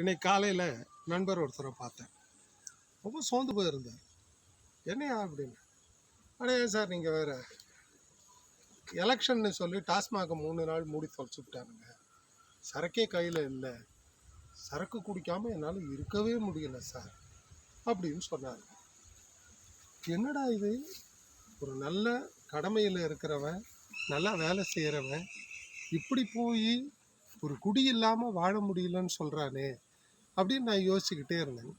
இன்னைக்கு காலையில் நண்பர் ஒருத்தரை பார்த்தேன். ரொம்ப சோர்ந்து போயிருந்தார். என்னையா அப்படின்னு. அடையா சார் நீங்கள் வேறு எலெக்ஷன்னு சொல்லி டாஸ்மாக மூணு நாள் மூடி தொலைச்சு விட்டாருங்க. சரக்கே கையில் இல்லை. சரக்கு குடிக்காமல் என்னால் இருக்கவே முடியல சார் அப்படின்னு சொன்னார். என்னடா இது? ஒரு நல்ல கடமையில் இருக்கிறவன் நல்லா வேலை செய்கிறவன் இப்படி போய் ஒரு குடி இல்லாமல் வாழ முடியலன்னு சொல்கிறானே அப்படின்னு நான் யோசிச்சுக்கிட்டே இருந்தேங்க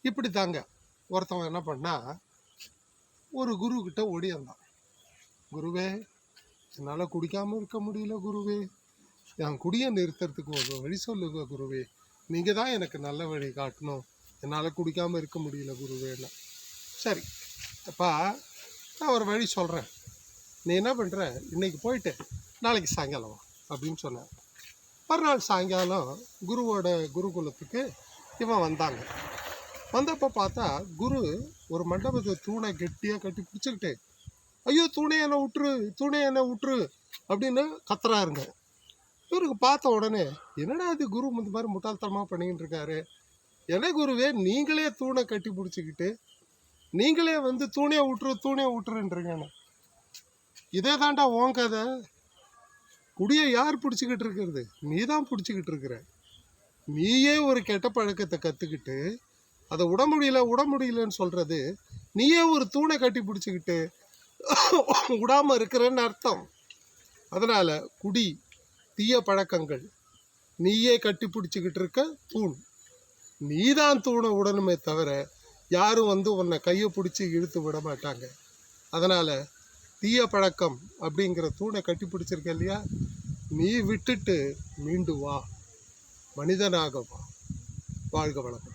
இப்படி தாங்க ஒருத்தவன் என்ன பண்ணா ஒரு குரு ஓடி வந்தான். குருவே என்னால் குடிக்காமல் இருக்க முடியல குருவே. என் குடியை நிறுத்துறதுக்கு ஒரு வழி சொல்லுங்க குருவே. நீங்கள் தான் எனக்கு நல்ல வழி காட்டணும். என்னால் குடிக்காமல் இருக்க முடியல குருவேன்னு. சரி அப்பா நான் ஒரு வழி சொல்கிறேன் நீ என்ன பண்ணுற இன்னைக்கு போயிட்டு நாளைக்கு சாயங்காலம் அப்படின்னு சொன்னேன் மறுநாள் சாயங்காலம் குருவோட குருகுலத்துக்கு இவன் வந்தாங்க. வந்தப்போ பார்த்தா குரு ஒரு மண்டபத்தை தூணை கெட்டியாக கட்டி பிடிச்சிக்கிட்டு ஐயோ தூணை என்ன விட்டுரு தூணை என்ன விட்டுரு அப்படின்னு கத்துறாருங்க. இவருக்கு பார்த்த உடனே என்னடா இது குரு இந்த மாதிரி முட்டாள்தனமாக பண்ணிக்கிட்டு இருக்காரு? என்ன குருவே நீங்களே தூணை கட்டி பிடிச்சிக்கிட்டு நீங்களே வந்து தூணையை விட்டுரு தூணையை விட்டுருன்றீங்கன்னு இதே தாண்டா உன் கதை. குடியை யார் பிடிச்சிக்கிட்டு இருக்கிறது? நீ தான் பிடிச்சிக்கிட்டு இருக்கிற. நீயே ஒரு கெட்ட பழக்கத்தை கற்றுக்கிட்டு அதை உட முடியல உட முடியலன்னு சொல்கிறது நீயே ஒரு தூணை கட்டி பிடிச்சிக்கிட்டு விடாமல் இருக்கிறன்னு அர்த்தம். அதனால் குடி தீய பழக்கங்கள். நீயே கட்டி பிடிச்சிக்கிட்டு இருக்க தூண். நீ தான் தூணை விடணுமே தவிர யாரும் வந்து உன்னை கையை பிடிச்சி இழுத்து விட மாட்டாங்க. அதனால் தீய பழக்கம் அப்படிங்கிற தூணை கட்டி பிடிச்சிருக்க இல்லையா? நீ விட்டுட்டு மீண்டு வா. மனிதனாக வா. வாழ்க வளம்